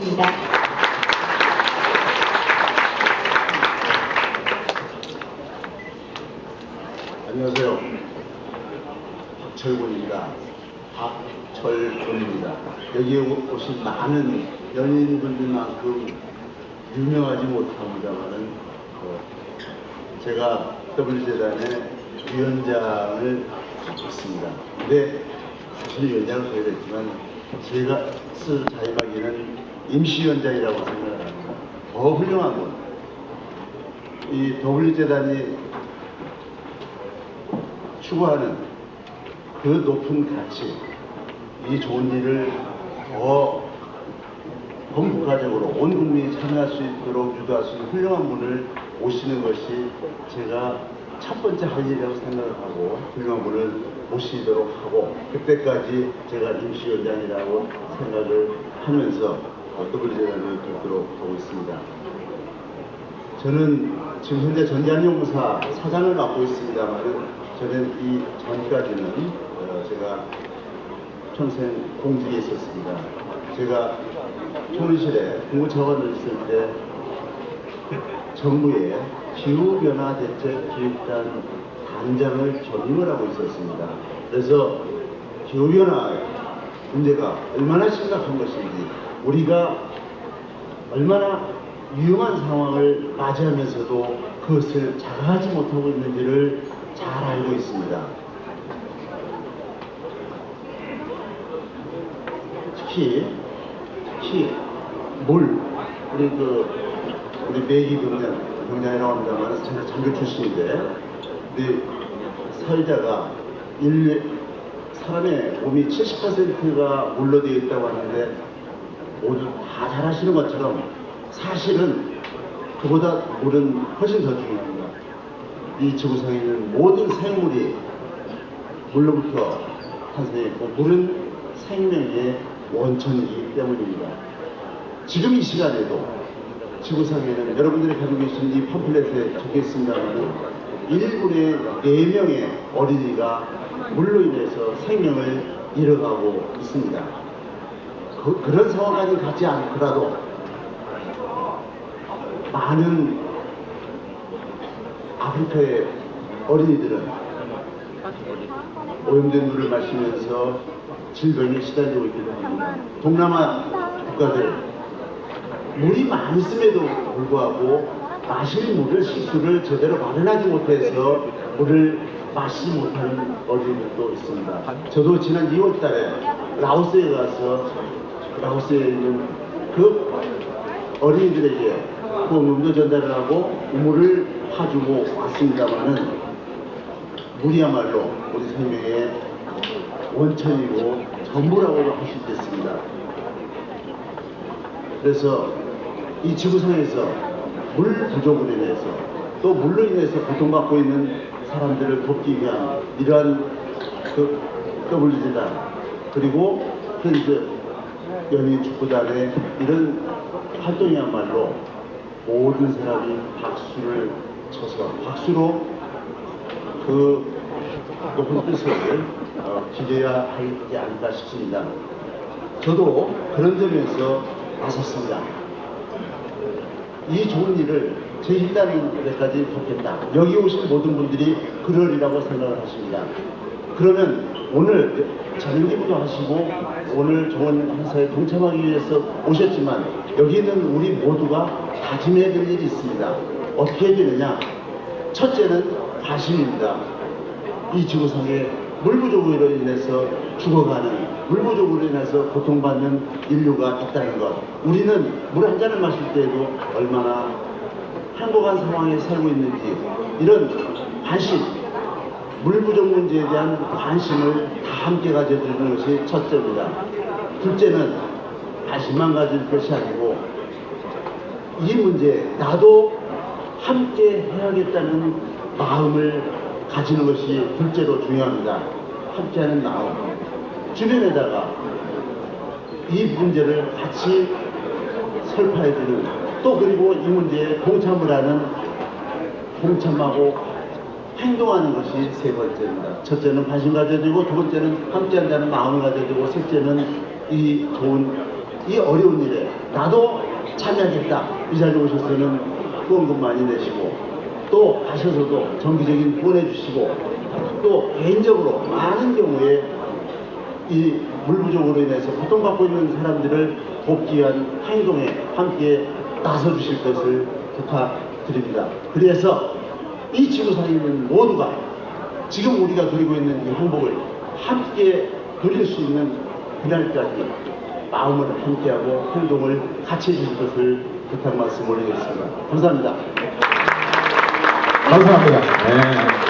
입니다. 안녕하세요. 박철곤입니다. 박철곤입니다. 여기에 오- 오신 많은 연예인분들만큼 유명하지 못합니다만은 어, 제가 W재단의 위원장을 맡고 있습니다. 근데 사실 위원장을 해야 됐지만 제가 쓸 자리하기는 임시위원장이라고 생각을 합니다. 더 훌륭한 분. 이 W재단이 추구하는 그 높은 가치, 이 좋은 일을 더 범국가적으로 온 국민이 참여할 수 있도록 유도할 수 있는 훌륭한 분을 모시는 것이 제가 첫 번째 할 일이라고 생각을 하고 훌륭한 분을 모시도록 하고 그때까지 제가 임시위원장이라고 생각을 하면서 W재단을 돕도록 하고 있습니다. 저는 지금 현재 전자연구사 사장을 맡고 있습니다만 저는 이 전까지는 어, 제가 평생 공직에 있었습니다. 제가 총리실에 국무차관을 있을 때 정부의 기후변화 대책 기획단 단장을 전임을 하고 있었습니다. 그래서 기후변화 문제가 얼마나 심각한 것인지 우리가 얼마나 위험한 상황을 맞이하면서도 그것을 자각하지 못하고 있는지를 잘 알고 있습니다. 특히, 특히, 물, 우리 그, 우리 매기 병장, 병장이라고 합니다만, 제가 장교 출신인데, 우리 살자가 인류, 사람의 몸이 70%가 물로 되어 있다고 하는데, 모두 다잘 아시는 것처럼 사실은 그보다 물은 훨씬 더 중요합니다. 이 지구상에 있는 모든 생물이 물로부터 탄생했고 물은 생명의 원천이기 때문입니다. 지금 이 시간에도 지구상에는 여러분들이 가지고 계신 이 팜플렛에 적혀 있습니다만 1분에 4명의 어린이가 물로 인해서 생명을 잃어가고 있습니다. 그, 그런 상황까지 가지 않더라도 많은 아프리카의 어린이들은 오염된 물을 마시면서 질병에 시달리고 있기도 합니다. 동남아 국가들 물이 많이 있음에도 불구하고 마실 물을 식수를 제대로 마련하지 못해서 물을 마시지 못하는 어린이들도 있습니다. 저도 지난 2월 달에 라오스에 가서 라오스에 있는 그 어린이들에게 그 음도 전달을 하고 우물을 파주고 왔습니다만은 물이야말로 우리 생명의 원천이고 전부라고도 할수 있겠습니다. 그래서 이 지구상에서 물 부족으로 인해서 또 물로 인해서 고통받고 있는 사람들을 돕기 위한 이러한 그 WG단 그리고 그 연예인 축구단의 이런 활동이야말로 모든 사람이 박수를 쳐서 박수로 그 높은 뜻을 어, 기대해야 하지 않을까 싶습니다. 저도 그런 점에서 나섰습니다. 이 좋은 일을 제 힘나는 데까지 돕겠다. 여기 오신 모든 분들이 그러리라고 생각을 하십니다. 그러면 오늘 저녁 기부도 하시고 오늘 좋은 행사에 동참하기 위해서 오셨지만 여기 있는 우리 모두가 다짐해야 될 일이 있습니다. 어떻게 해야 되느냐? 첫째는 관심입니다. 이 지구상에 물 부족으로 인해서 죽어가는 물 부족으로 인해서 고통받는 인류가 있다는 것. 우리는 물 한 잔을 마실 때에도 얼마나 행복한 상황에 살고 있는지 이런 관심, 물 부족 문제에 대한 관심을 다 함께 가져주는 것이 첫째입니다. 둘째는 관심만 가질 것이 아니고 이 문제 나도 함께 해야겠다는 마음을 가지는 것이 둘째로 중요합니다. 함께하는 마음. 주변에다가 이 문제를 같이 설파해주는 또 그리고 이 문제에 동참을 하는 동참하고 행동하는 것이 세 번째입니다. 첫째는 관심 가져주고 두 번째는 함께한다는 마음을 가져주고 셋째는 이 좋은 이 어려운 일에 나도 참여하겠다. 이 자리에 오셔서는 후원금 많이 내시고 또 가셔서도 정기적인 후원해 주시고 또 개인적으로 많은 경우에 이 물부족으로 인해서 고통받고 있는 사람들을 돕기 위한 행동에 함께 나서 주실 것을 부탁드립니다. 그래서 이 지구상에 있는 모두가 지금 우리가 누리고 있는 이 행복을 함께 누릴 수 있는 그날까지 마음을 함께하고 행동을 같이 해주실 것을 부탁 말씀 올리겠습니다. 감사합니다. 감사합니다. 네.